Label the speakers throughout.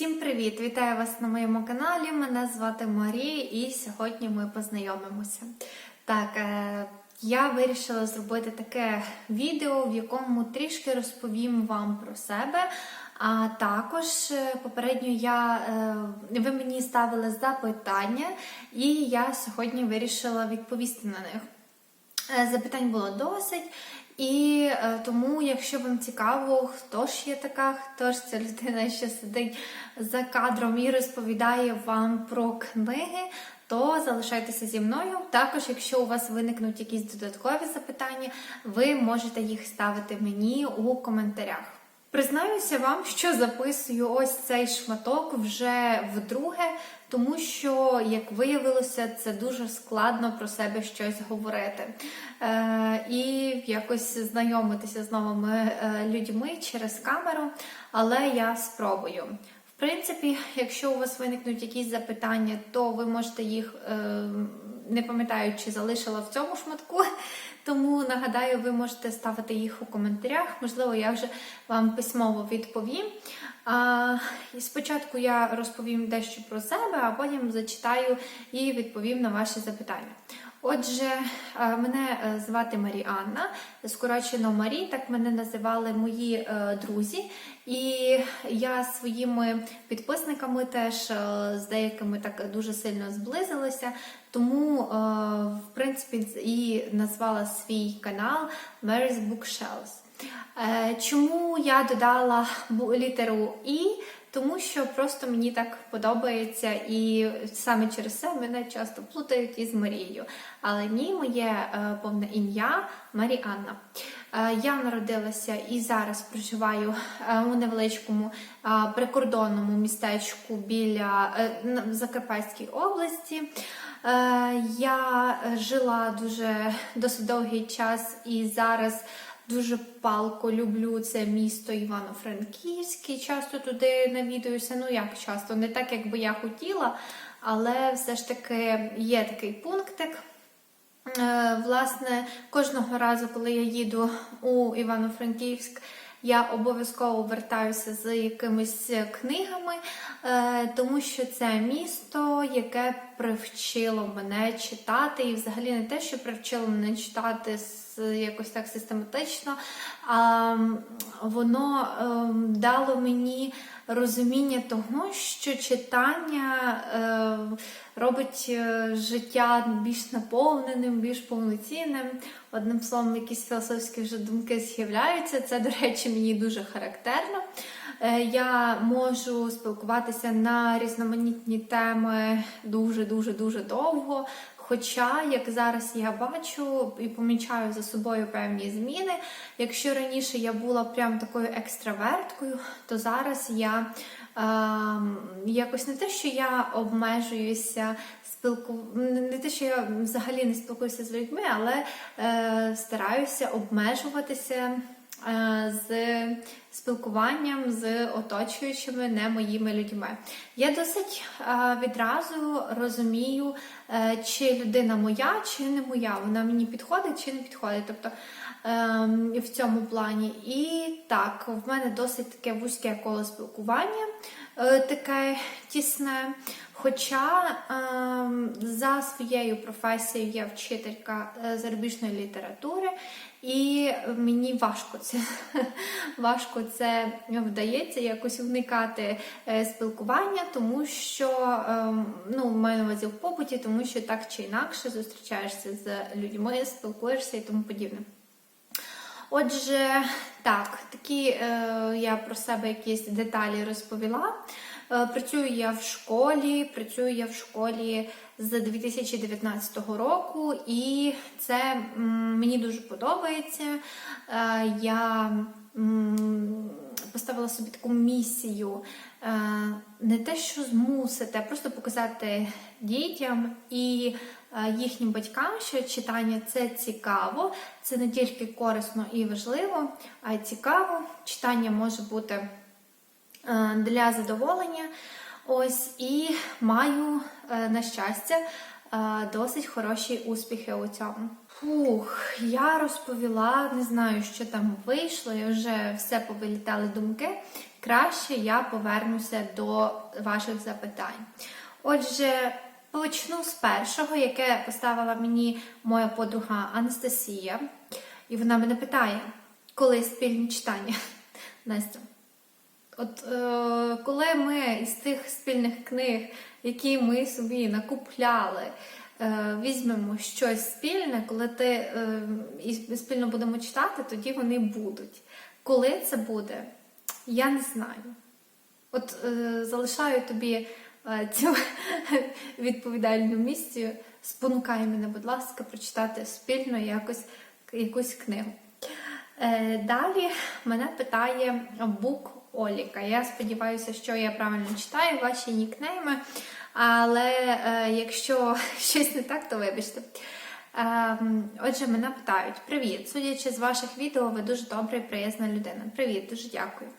Speaker 1: Всім привіт! Вітаю вас на моєму каналі. Мене звати Марія, і сьогодні ми познайомимося. Так, е, я вирішила зробити таке відео, в якому трішки розповім вам про себе. А також е, попередньо я, е, ви мені ставили запитання, і я сьогодні вирішила відповісти на них. Запитань було досить, і е, тому, якщо вам цікаво, хто ж є така, хто ж ця людина, що сидить за кадром і розповідає вам про книги, то залишайтеся зі мною. Також, якщо у вас виникнуть якісь додаткові запитання, ви можете їх ставити мені у коментарях. Признаюся вам, що записую ось цей шматок вже вдруге, тому що, як виявилося, це дуже складно про себе щось говорити. Е, і якось знайомитися з новими е, людьми через камеру, але я спробую. В принципі, якщо у вас виникнуть якісь запитання, то ви можете їх, е, не пам'ятаю, чи залишила в цьому шматку. Тому нагадаю, ви можете ставити їх у коментарях. Можливо, я вже вам письмово відповім. А, і спочатку я розповім дещо про себе, а потім зачитаю і відповім на ваші запитання. Отже, е, мене е, звати Маріанна, скорочено Марі, так мене називали мої е, друзі. І я своїми підписниками теж е, з деякими так дуже сильно зблизилася. Тому, е, в принципі, і назвала свій канал Mary's Bookshelves. Е, Чому я додала літеру І? Тому що просто мені так подобається, і саме через це мене часто плутають із Марією. Але ні, моє е, повне ім'я Маріанна. Е, я народилася і зараз проживаю е, у невеличкому прикордонному містечку біля Закарпатській області. Я жила дуже досить довгий час і зараз дуже палко люблю це місто Івано-Франківськ і часто туди навідуюся. Ну як часто, не так, як би я хотіла, але все ж таки є такий пунктик. Е, Власне, кожного разу, коли я їду у Івано-Франківськ, я обов'язково вертаюся з якимись книгами, е, тому що це місто, яке привчило мене читати, і взагалі не те, що привчило мене читати з- якось так систематично, воно ем, дало мені розуміння того, що читання е, робить е, життя більш наповненим, більш повноцінним. Одним словом, якісь філософські вже думки з'являються. Це, до речі, мені дуже характерно. Е, Я можу спілкуватися на різноманітні теми дуже дуже дуже довго. Хоча, як зараз я бачу і помічаю за собою певні зміни, якщо раніше я була прям такою екстраверткою, то зараз я ем, якось не те, що я обмежуюся спілку... не те, що я взагалі не спілкуюся з людьми, але е, стараюся обмежуватися е, з спілкуванням з оточуючими не моїми людьми. Я досить е, відразу розумію, е, чи людина моя, чи не моя. Вона мені підходить чи не підходить. Тобто в цьому плані. І так, в мене досить таке вузьке коло спілкування, е, таке тісне. Хоча ем, за своєю професією я вчителька е, зарубіжної літератури, і мені важко це важко це вдається якось уникати е, спілкування, тому що ем, ну, маю на увазі в побуті, тому що так чи інакше зустрічаєшся з людьми, спілкуєшся і тому подібне. Отже, так, такі е, я про себе якісь деталі розповіла. Е, працюю я в школі, працюю я в школі з 2019 року, і це м, мені дуже подобається. Е, я м, поставила собі таку місію е, не те, що змусити, а просто показати дітям і їхнім батькам, що читання це цікаво, це не тільки корисно і важливо, а й цікаво. Читання може бути е, для задоволення. Ось і маю, е, на щастя, е, досить хороші успіхи у цьому. Фух, я розповіла, не знаю, що там вийшло, і вже все повилітали думки. краще я повернуся до ваших запитань. Отже, почну з першого, яке поставила мені моя подруга Анастасія, і вона мене питає, коли спільні читання. Настя. От е, коли ми із тих спільних книг, які ми собі накупляли, е, візьмемо щось спільне, коли ти е, і спільно будемо читати, тоді вони будуть. Коли це буде, я не знаю. От е, залишаю тобі цю відповідальну місію. Спонукає мене, будь ласка, прочитати спільно якось якусь книгу. Е, далі мене питає Бук Оліка. Я сподіваюся, що я правильно читаю ваші нікнейми, але е, якщо щось не так, то вибачте. Е, отже, мене питають: Привіт! Судячи з ваших відео, ви дуже добра і приязна людина. Привіт, дуже дякую.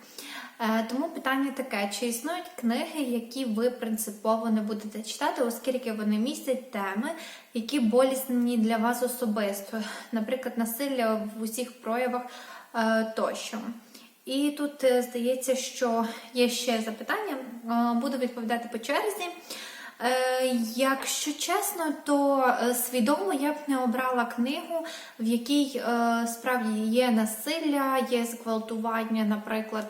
Speaker 1: Е, тому питання таке: чи існують книги, які ви принципово не будете читати, оскільки вони містять теми, які болісні для вас особисто, наприклад, насилля в усіх проявах е, тощо. І тут е, здається, що є ще запитання, буду відповідати по черзі. Е, Якщо чесно, то е, свідомо я б не обрала книгу, в якій е, справді є насилля, є зґвалтування, наприклад.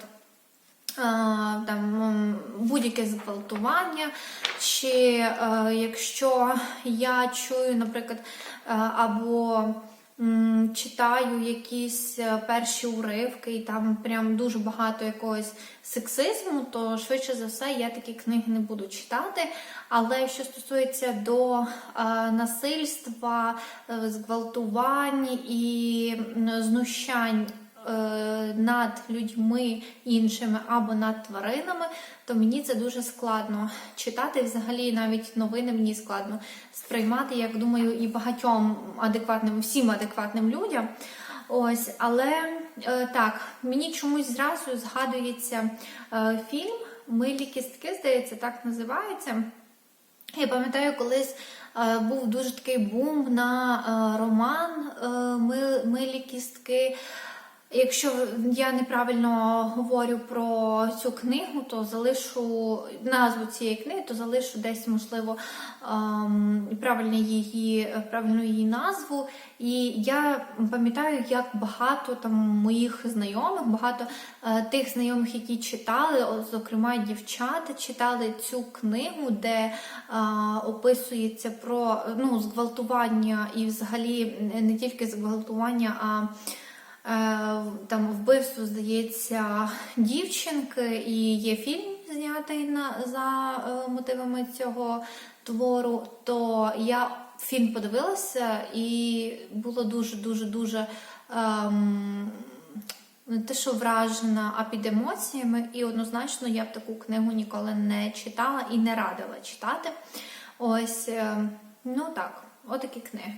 Speaker 1: Там будь-яке зґвалтування, чи якщо я чую, наприклад, або читаю якісь е, перші уривки, і там прям дуже багато якогось сексизму, то швидше за все я такі книги не буду читати. Але що стосується до е, насильства, е, зґвалтувань і знущань над людьми іншими або над тваринами, то мені це дуже складно читати. Взагалі навіть новини мені складно сприймати, як думаю, і багатьом адекватним, всім адекватним людям. Ось, але е, так, мені чомусь зразу згадується е, фільм Милі кістки, здається, так називається. Я пам'ятаю, колись е, був дуже такий бум на е, роман е, Милі кістки. Якщо я неправильно говорю про цю книгу, то залишу назву цієї книги, то залишу десь, можливо, ем, правильно її, правильну її назву. І я пам'ятаю, як багато там моїх знайомих, багато е, тих знайомих, які читали, зокрема дівчата, читали цю книгу, де е, описується про ну, зґвалтування і взагалі не тільки зґвалтування, а там вбивство, здається, дівчинки, і є фільм знятий на за е, мотивами цього твору. То я фільм подивилася, і було дуже дуже дуже ем, не те, що вражена, а під емоціями. І однозначно я б таку книгу ніколи не читала і не радила читати. Ось, е, ну так, отакі книги.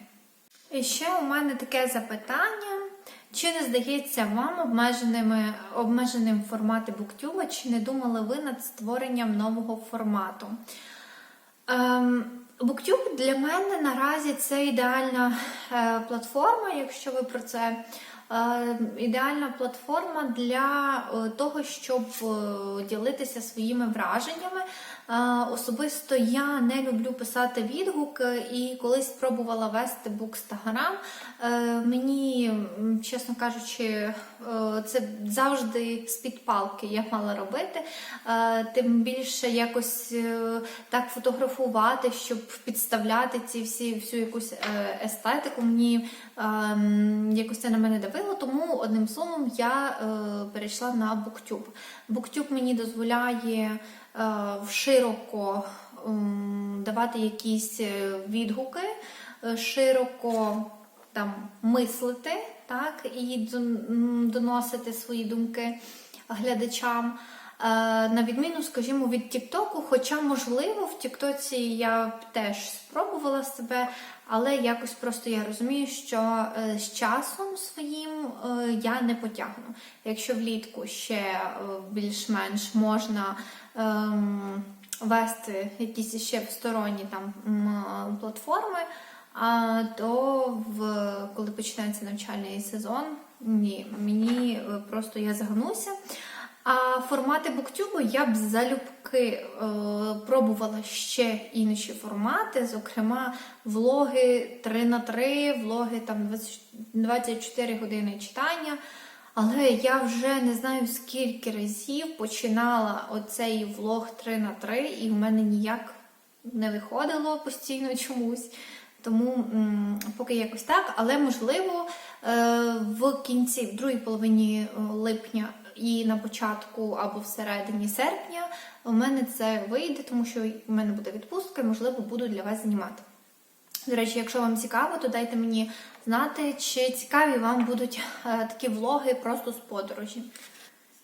Speaker 1: І ще у мене таке запитання. Чи не здається вам обмеженими, обмеженим формати буктюба, чи не думали ви над створенням нового формату? Ем, Буктюб для мене наразі це ідеальна е, платформа, якщо ви про це. Е, ідеальна платформа для е, того, щоб е, ділитися своїми враженнями. Е, Особисто я не люблю писати відгуки і колись спробувала вести букстаграм. Мені, чесно кажучи, е, це завжди з-під палки я мала робити. Е, Тим більше якось е, так фотографувати, щоб підставляти ці всі всю якусь е, естетику. Мені ем, якось це на мене давило, тому одним словом я е, перейшла на BookTube. BookTube мені дозволяє е, широко ем, давати якісь е, відгуки, е, широко там мислити, так, і доносити свої думки глядачам. Е, На відміну, скажімо, від Тіктоку, хоча, можливо, в Тіктоці я б теж спробувала себе, але якось просто я розумію, що е, з часом своїм е, я не потягну. Якщо влітку ще більш-менш можна ем, вести якісь ще сторонні там платформи, а то в коли починається навчальний сезон, ні, мені просто я загнуся. А формати буктюбу я б залюбки е, пробувала ще інші формати, зокрема, влоги 3 на 3 влоги там 20 24 години читання. Але я вже не знаю скільки разів починала оцей влог 3 на 3 і в мене ніяк не виходило постійно чомусь. Тому м, поки якось так, але можливо е, в кінці, в другій половині е, липня і на початку або всередині серпня у мене це вийде, тому що в мене буде відпустка, і можливо буду для вас знімати. До речі, якщо вам цікаво, то дайте мені знати, чи цікаві вам будуть е, такі влоги просто з подорожі.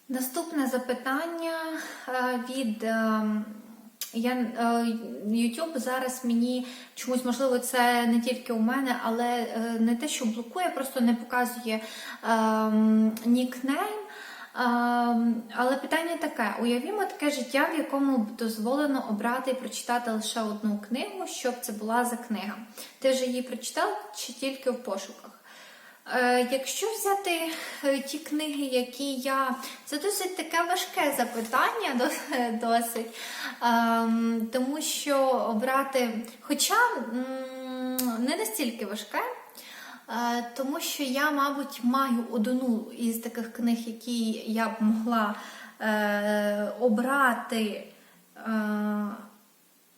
Speaker 1: Наступне запитання е, від е, я, YouTube зараз мені чомусь, можливо, це не тільки у мене, але не те, що блокує, просто не показує е, нікнейм. Ем, Але питання таке: уявімо таке життя, в якому б дозволено обрати і прочитати лише одну книгу, щоб це була за книга. Ти вже її прочитав чи тільки в пошуках? Е, Якщо взяти е, ті книги, які я. Це досить таке важке запитання, досить. Ем, Тому що обрати, хоча не настільки важке. Е, Тому що я, мабуть, маю одну із таких книг, які я б могла е, обрати е,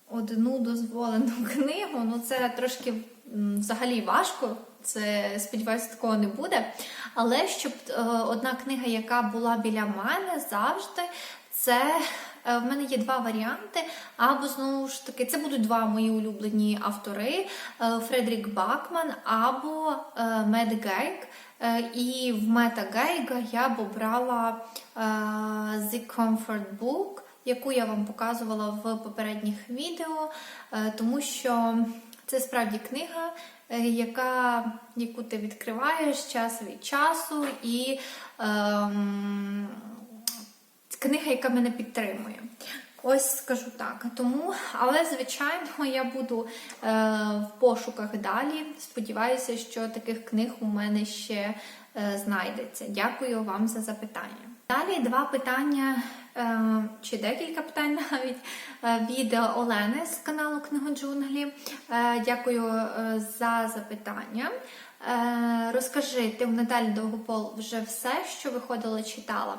Speaker 1: одну дозволену книгу. Ну, це трошки взагалі важко. Це сподіваюся, такого не буде. Але щоб е, одна книга, яка була біля мене завжди, це в мене є два варіанти. Або знову ж таки, це будуть два мої улюблені автори: е, Фредерік Бакман або е, Мед Гейк. Е, І в Мета Гейга я б обрала е, The Comfort Book, яку я вам показувала в попередніх відео, е, тому що це справді книга, е, яка, яку ти відкриваєш час від часу, і ем, книга, яка мене підтримує. Ось скажу так. Тому, але звичайно, я буду е, в пошуках далі. Сподіваюся, що таких книг у мене ще е, знайдеться. Дякую вам за запитання. Далі два питання, е, чи декілька питань навіть е, від Олени з каналу Книгоджунглі. Е, дякую е, за запитання. Е, розкажи, ти в Наталі Довгопол вже все, що виходило, читала?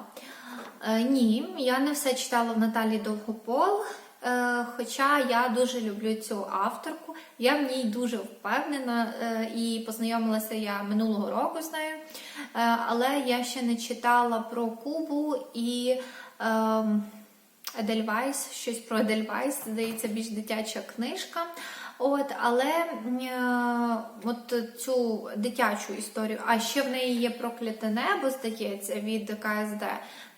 Speaker 1: Е, Ні, я не все читала в Наталі Довгопол, е, хоча я дуже люблю цю авторку. Я в ній дуже впевнена е, і познайомилася я минулого року з нею. Але я ще не читала про Кубу і ем, Едельвайс, щось про Едельвайс, здається, більш дитяча книжка. От, але от цю дитячу історію, а ще в неї є прокляте небо, здається, від КСД.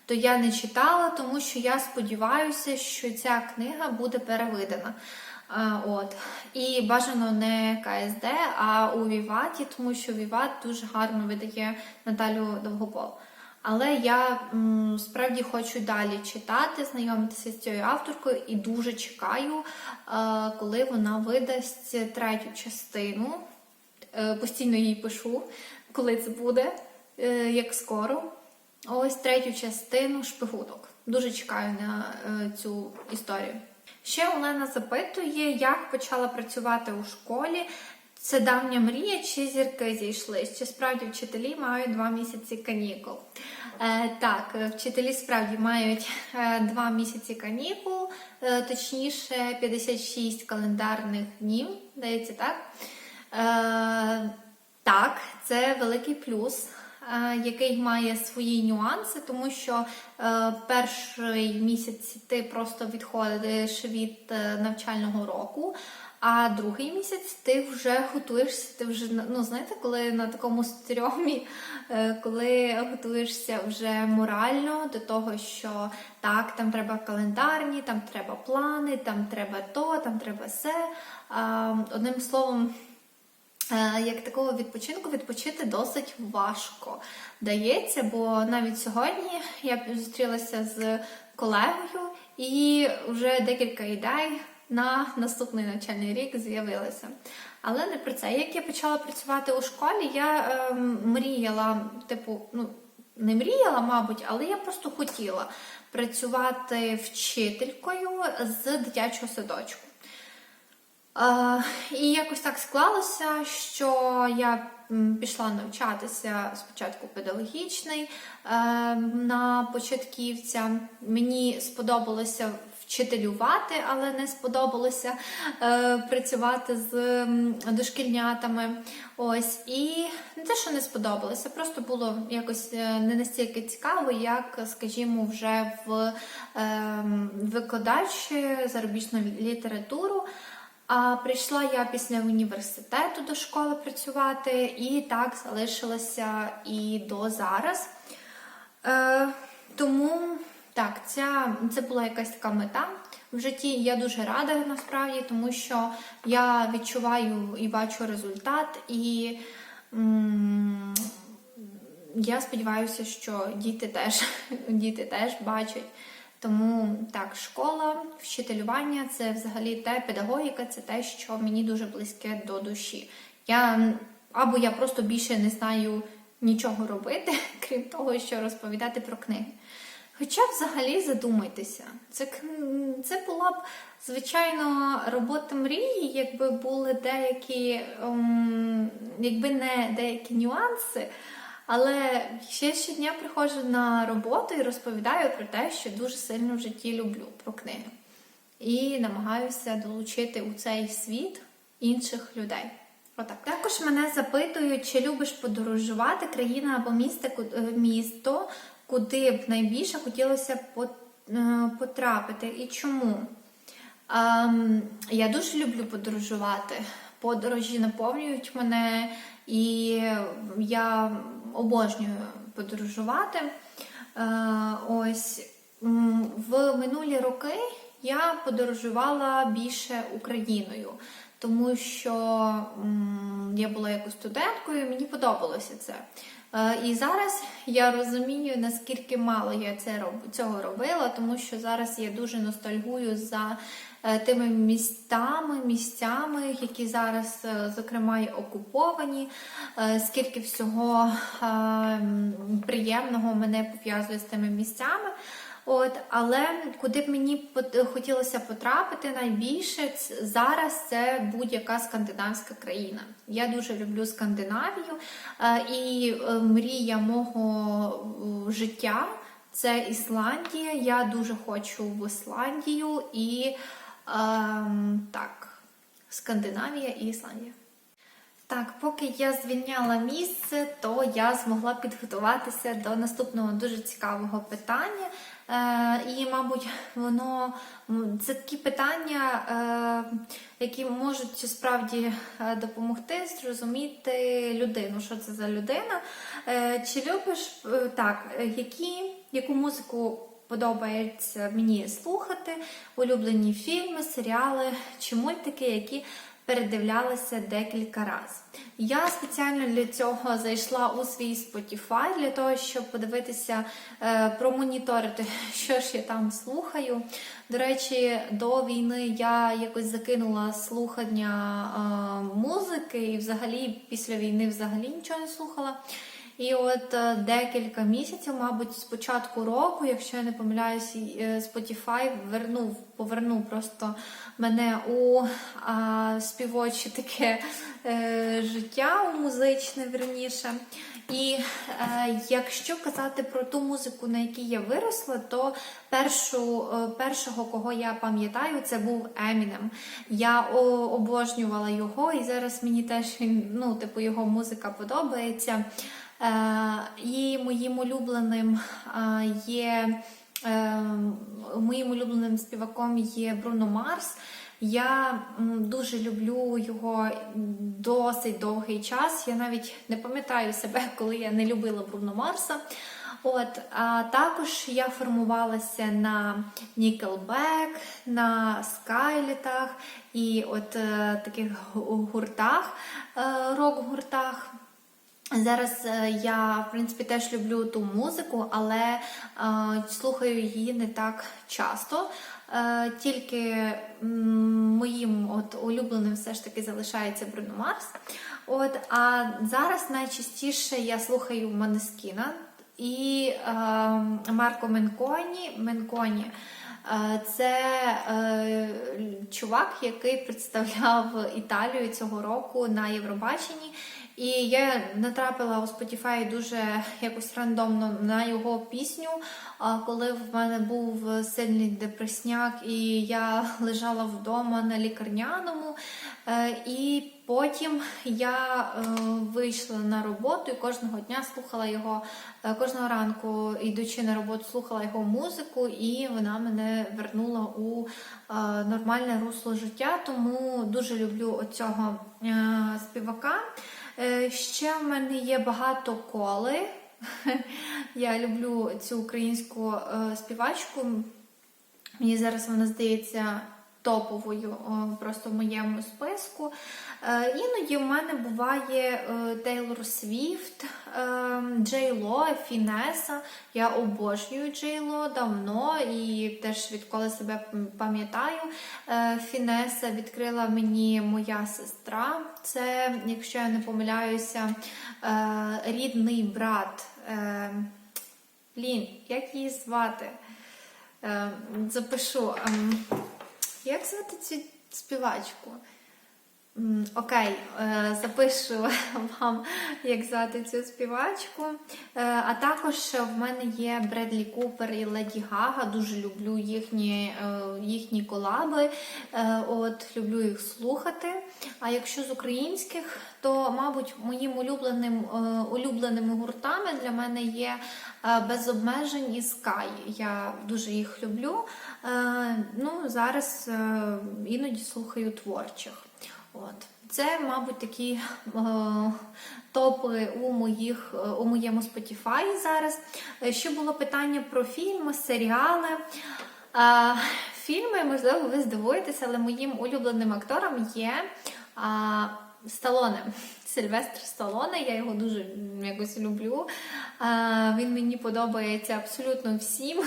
Speaker 1: То я не читала, тому що я сподіваюся, що ця книга буде перевидана. Е, От. І бажано не КСД, а у Віваті, тому що Віват дуже гарно видає Наталю Довгопол. Але я м, справді хочу далі читати, знайомитися з цією авторкою і дуже чекаю, е, коли вона видасть третю частину. Е, постійно їй пишу, коли це буде, е, як скоро. Ось третю частину шпигунок. Дуже чекаю на е, цю історію. Ще Олена запитує, як почала працювати у школі. Це давня мрія, чи зірки зійшли? Чи справді вчителі мають два місяці канікул? Е, так, е, вчителі справді мають е, два місяці канікул, точніше 56 календарних днів, здається, так? Е, так, це великий плюс, який має свої нюанси, тому що е, перший місяць ти просто відходиш від е, навчального року. А другий місяць ти вже готуєшся, ти вже ну знаєте, коли на такому стрьомі, е, коли готуєшся вже морально до того, що так, там треба календарні, там треба плани, там треба то, там треба все. Одним словом, Е, Як такого відпочинку відпочити досить важко дається, бо навіть сьогодні я зустрілася з колегою, і вже декілька ідей на наступний навчальний рік з'явилися. Але не про це. Як я почала працювати у школі, я е, мріяла, типу, ну. не мріяла, мабуть, але я просто хотіла працювати вчителькою з дитячого садочку. І якось так склалося, що я пішла навчатися спочатку педагогічний е, на початківця. Мені сподобалося вчителювати, але не сподобалося е, працювати з дошкільнятами. Ось і не те, що не сподобалося, просто було якось е, не настільки цікаво, як, скажімо, вже в е, викладач зарубіжну літературу. А прийшла я після університету до школи працювати, і так залишилася і до зараз. Е, тому так, ця, це була якась така мета в житті. Я дуже рада насправді, тому що я відчуваю і бачу результат, і м, я сподіваюся, що діти теж, діти теж бачать. Тому так, школа, вчителювання це взагалі те, педагогіка це те, що мені дуже близьке до душі. Я або я просто більше не знаю нічого робити, крім того, що розповідати про книги. Хоча, взагалі, задумайтеся, це, це була б, звичайно, робота мрії, якби були деякі, ем, якби не деякі нюанси. Але ще щодня приходжу на роботу і розповідаю про те, що дуже сильно в житті люблю про книги. І намагаюся долучити у цей світ інших людей. Отак. Також мене запитують, чи любиш подорожувати країна або місто, е, місто, куди б найбільше хотілося е, потрапити і чому. Ем, я дуже люблю подорожувати. Подорожі наповнюють мене, і я обожнюю подорожувати. Е, ось в минулі роки я подорожувала більше Україною, тому що я була якось студенткою, і мені подобалося це. Е, І зараз я розумію, наскільки мало я це цього робила, тому що зараз я дуже ностальгую за тими містами, місцями, які зараз, е, зокрема, і окуповані. Е, Скільки всього е, приємного мене пов'язує з тими місцями. От, але куди б мені хотілося потрапити найбільше зараз це будь-яка скандинавська країна. Я дуже люблю Скандинавію, е, і е, мрія мого е, життя це Ісландія. Я дуже хочу в Ісландію і так, Скандинавія і Ісландія. Так, поки я звільняла місце, то я змогла підготуватися до наступного дуже цікавого питання. Е, і, мабуть, воно це такі питання, е, які можуть справді е, допомогти зрозуміти людину, що це за людина. Е, чи любиш е, так, е, які, яку музику подобається мені слухати, улюблені фільми, серіали чи мультики, які передивлялася декілька разів. Я спеціально для цього зайшла у свій Spotify, для того, щоб подивитися, е, промоніторити, що ж я там слухаю. До речі, до війни я якось закинула слухання е, музики, і взагалі після війни взагалі нічого не слухала. І от е, декілька місяців, мабуть, з початку року, якщо я не помиляюсь, е, Spotify вернув, повернув просто мене у а, співоче таке е, життя у музичне верніше. І е, якщо казати про ту музику, на якій я виросла, то першу, е, першого, кого я пам'ятаю, це був Емінем. Я о, обожнювала його, і зараз мені теж він, ну, типу, його музика подобається. Е, і моїм улюбленим е, є е, моїм улюбленим співаком є Бруно Марс. Я дуже люблю його досить довгий час. Я навіть не пам'ятаю себе, коли я не любила Бруно Марса. От, а також я формувалася на Nickelback, на Скайлітах і от таких гуртах, рок-гуртах. Зараз е, я, в принципі, теж люблю ту музику, але е, слухаю її не так часто. Е, тільки моїм от улюбленим все ж таки залишається Бруно Марс. От, а зараз найчастіше я слухаю Манескіна. і е, Марко Менконі. Менконі. Е, Це е, чувак, який представляв Італію цього року на Євробаченні. І я натрапила у Spotify дуже якось рандомно на його пісню, коли в мене був сильний депресняк, і я лежала вдома на лікарняному. Е, І потім я е, вийшла на роботу і кожного дня слухала його, е, кожного ранку, йдучи на роботу, слухала його музику, і вона мене вернула у нормальне русло життя. Тому дуже люблю оцього співака. Е, Ще в мене є багато коли. Я люблю цю українську е, співачку. Мені зараз вона здається топовою просто в моєму списку. Е, Іноді в мене буває е, Тейлор Свіфт, е, Джей Ло, Фінеса. Я обожнюю Джей Ло давно і теж відколи себе пам'ятаю. Фінеса відкрила мені моя сестра. Це, якщо я не помиляюся, рідний брат. Блін, як її звати? Запишу. ем, Як звати цю співачку? Окей, е, запишу вам, як звати цю співачку. Е, А також в мене є Бредлі Купер і Леді Гага. Дуже люблю їхні, е, їхні колаби. От, люблю їх слухати. А якщо з українських, то, мабуть, моїм улюбленим, улюбленими гуртами для мене є без обмежень і Sky. Я дуже їх люблю. Ну, зараз іноді слухаю творчих. От. Це, мабуть, такі е, топи у, моїх, е, у моєму Spotify зараз. Е, Ще було питання про фільми, серіали. Е, фільми, можливо, ви здивуєтеся, але моїм улюбленим актором є е, Сталоне. Сильвестр Сталоне, я його дуже якось люблю. Е, він мені подобається абсолютно всім.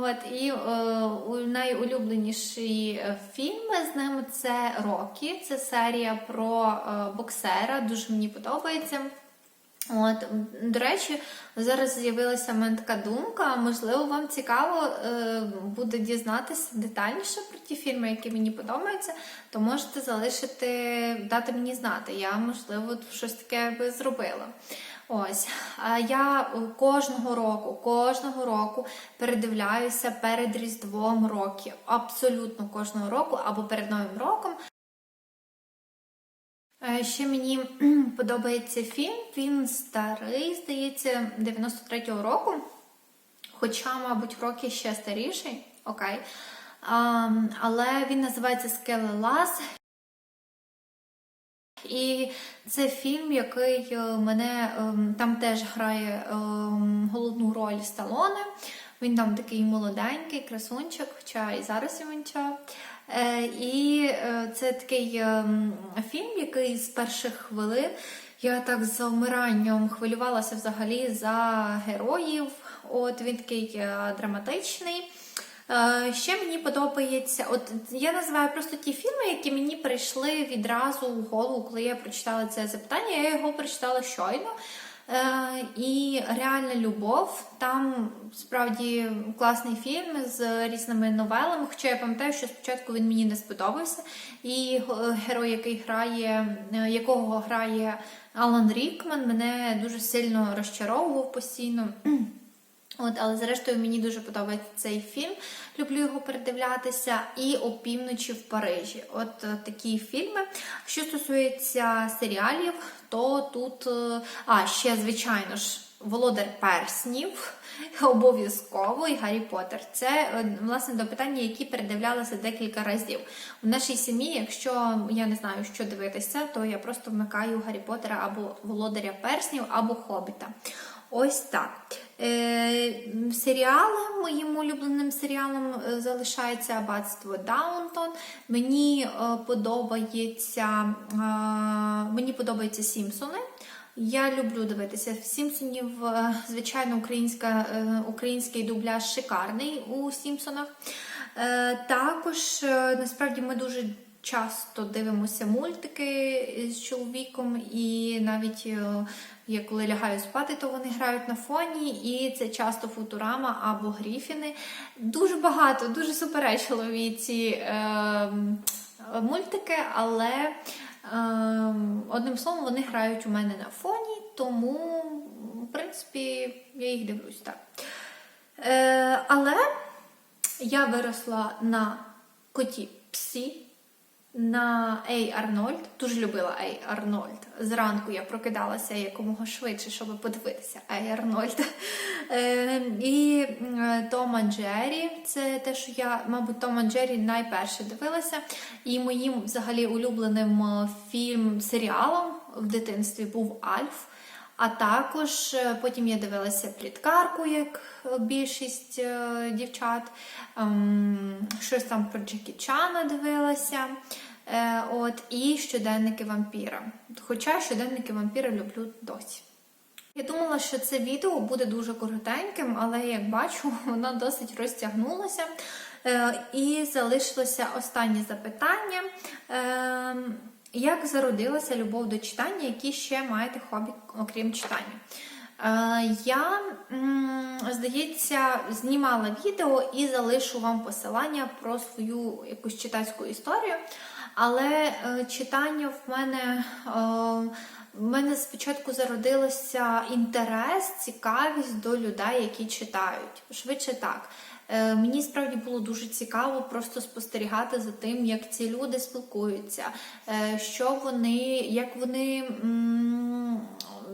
Speaker 1: От і е, найулюбленіші е, фільми з ним це Рокі. Це серія про е, боксера. Дуже мені подобається. От, до речі, зараз з'явилася така думка. Можливо, вам цікаво буде дізнатися детальніше про ті фільми, які мені подобаються, то можете залишити, дати мені знати. Я, можливо, щось таке би зробила. Ось я е, кожного року, кожного року передивляюся перед Різдвом роки. Абсолютно кожного року або перед Новим роком. Е, Ще мені подобається фільм. Він старий, здається, 93-го року. Хоча, мабуть, роки ще старіший. Окей. Але він називається Скелелаз. І це фільм, який е, мене ем, там теж грає ем, головну роль Сталоне. Він там такий молоденький, красунчик, хоча і зараз він чав. Е, І е, це такий ем, фільм, який з перших хвилин я так з вмиранням хвилювалася взагалі за героїв. От він такий драматичний. Е, Ще мені подобається, от я називаю просто ті фільми, які мені прийшли відразу в голову, коли я прочитала це запитання. Я його прочитала щойно. Е, і реальна любов. Там справді класний фільм з різними новелами. Хоча я пам'ятаю, що спочатку він мені не сподобався. І е, герой, який грає, якого грає Алан Рікман, мене дуже сильно розчаровував постійно. От, але зрештою мені дуже подобається цей фільм. Люблю його передивлятися. І опівночі в Парижі. От е, такі фільми. Що стосується серіалів, то тут. е, А, ще, звичайно ж, Володар Перснів. Обов'язково і Гаррі Поттер. Це е, власне до питання, які передивлялися декілька разів. У нашій сім'ї, якщо я не знаю, що дивитися, то я просто вмикаю Гаррі Поттера або Володаря Перснів, або Хобіта. Ось так. Е, серіали моїм улюбленим серіалом е, залишається Аббатство Даунтон. Мені е, подобається, мені подобаються Сімпсони. Я люблю дивитися Сімпсонів. Звичайно, українська, український дубляж шикарний у Сімпсонах. Також насправді ми дуже часто дивимося мультики з чоловіком, і навіть я коли лягаю спати, то вони грають на фоні, і це часто футурама або гріфіни. Дуже багато, дуже суперечливі ці е, мультики, але е, одним словом вони грають у мене на фоні, тому, в принципі, я їх дивлюсь так. Е, але я виросла на коті Псі, на Ей Арнольд. Дуже любила Ей Арнольд. Зранку я прокидалася якомога швидше, щоб подивитися Ей Арнольд. Е, і е, Тома Джері. Це те, що я, мабуть, Тома Джері найперше дивилася. І моїм взагалі улюбленим е, фільм серіалом в дитинстві був Альф. А також потім я дивилася пліткарку, як більшість дівчат. Ем, Щось там про Джекі Чана дивилася. Е, От, і щоденники вампіра. Хоча щоденники вампіра люблю досі. Я думала, що це відео буде дуже коротеньким, але як бачу, воно досить розтягнулося. Е, І залишилося останнє запитання. Е, Як зародилася любов до читання, які ще маєте хобі, окрім читання? Е, Я, здається, знімала відео і залишу вам посилання про свою якусь читацьку історію. Але е, читання в мене. Е, в мене спочатку зародилося інтерес, цікавість до людей, які читають. Швидше так. Е, Мені справді було дуже цікаво просто спостерігати за тим, як ці люди спілкуються, що вони, як вони.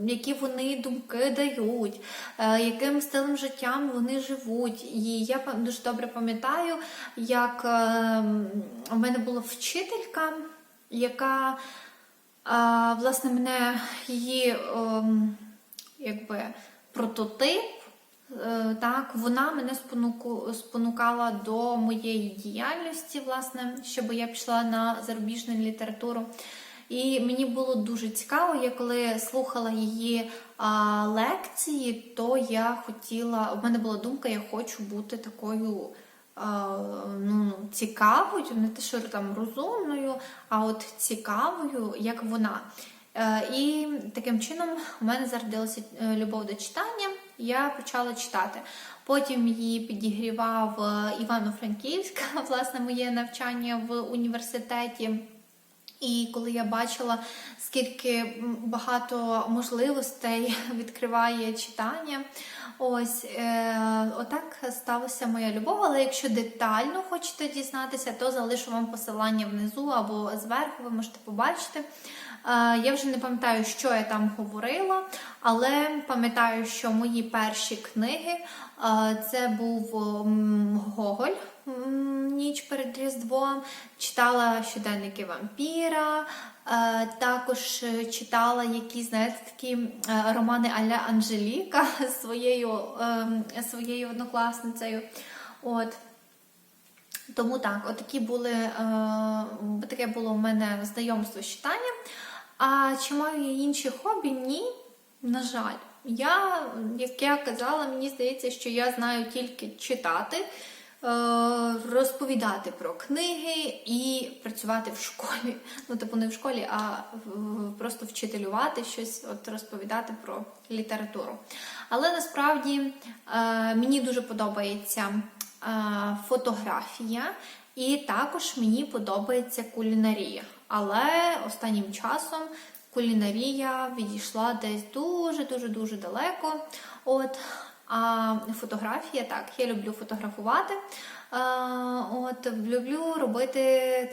Speaker 1: Які вони думки дають, е, яким стилем життям вони живуть. І я дуже добре пам'ятаю, як е, у мене була вчителька, яка власне, мене її якби, прототип, е, так, вона мене спонукала до моєї діяльності, власне, щоб я пішла на зарубіжну літературу. І мені було дуже цікаво, я коли слухала її а, лекції, то я хотіла, в мене була думка, я хочу бути такою а, ну, цікавою, не те, що там розумною, а от цікавою, як вона. Е, І таким чином у мене зародилася е, любов до читання. Я почала читати. Потім її підігрівав е, Івано-Франківськ, власне, моє навчання в університеті. І коли я бачила, скільки багато можливостей відкриває читання, ось е, отак сталася моя любов. Але якщо детально хочете дізнатися, то залишу вам посилання внизу або зверху, ви можете побачити. Е, Я вже не пам'ятаю, що я там говорила, але пам'ятаю, що мої перші книги е, це був Гоголь. Ніч перед Різдвом, читала щоденники вампіра, е, також е, читала якісь, знаєте, такі е, романи Аля Анжеліка своєю, ем, своєю однокласницею. От. Тому так, отакі були, таке було в мене знайомство з читанням. А чи маю я інші хобі? Ні, на жаль. Я, як я казала, мені здається, що я знаю тільки читати, розповідати про книги і працювати в школі. Ну, типу, не в школі, а просто вчителювати щось, от розповідати про літературу. Але насправді е, мені дуже подобається е, фотографія, і також мені подобається кулінарія. Але останнім часом кулінарія відійшла десь дуже-дуже дуже далеко. От, а фотографія, так, я люблю фотографувати. От, люблю робити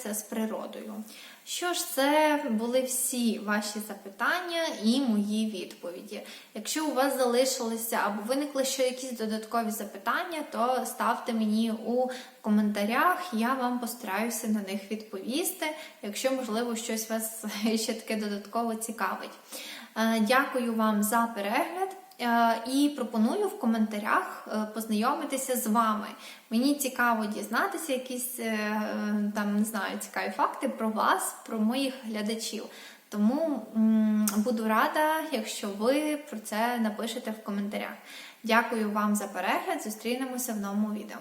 Speaker 1: це з природою. Що ж, це були всі ваші запитання і мої відповіді. Якщо у вас залишилися або виникли ще якісь додаткові запитання, то ставте мені у коментарях, я вам постараюся на них відповісти, якщо, можливо, щось вас ще таке додатково цікавить. Е, Дякую вам за перегляд. Е, І пропоную в коментарях е, познайомитися з вами. Мені цікаво дізнатися якісь е, там не знаю цікаві факти про вас, про моїх глядачів. Тому буду рада, якщо ви про це напишете в коментарях. Дякую вам за перегляд. Зустрінемося в новому відео.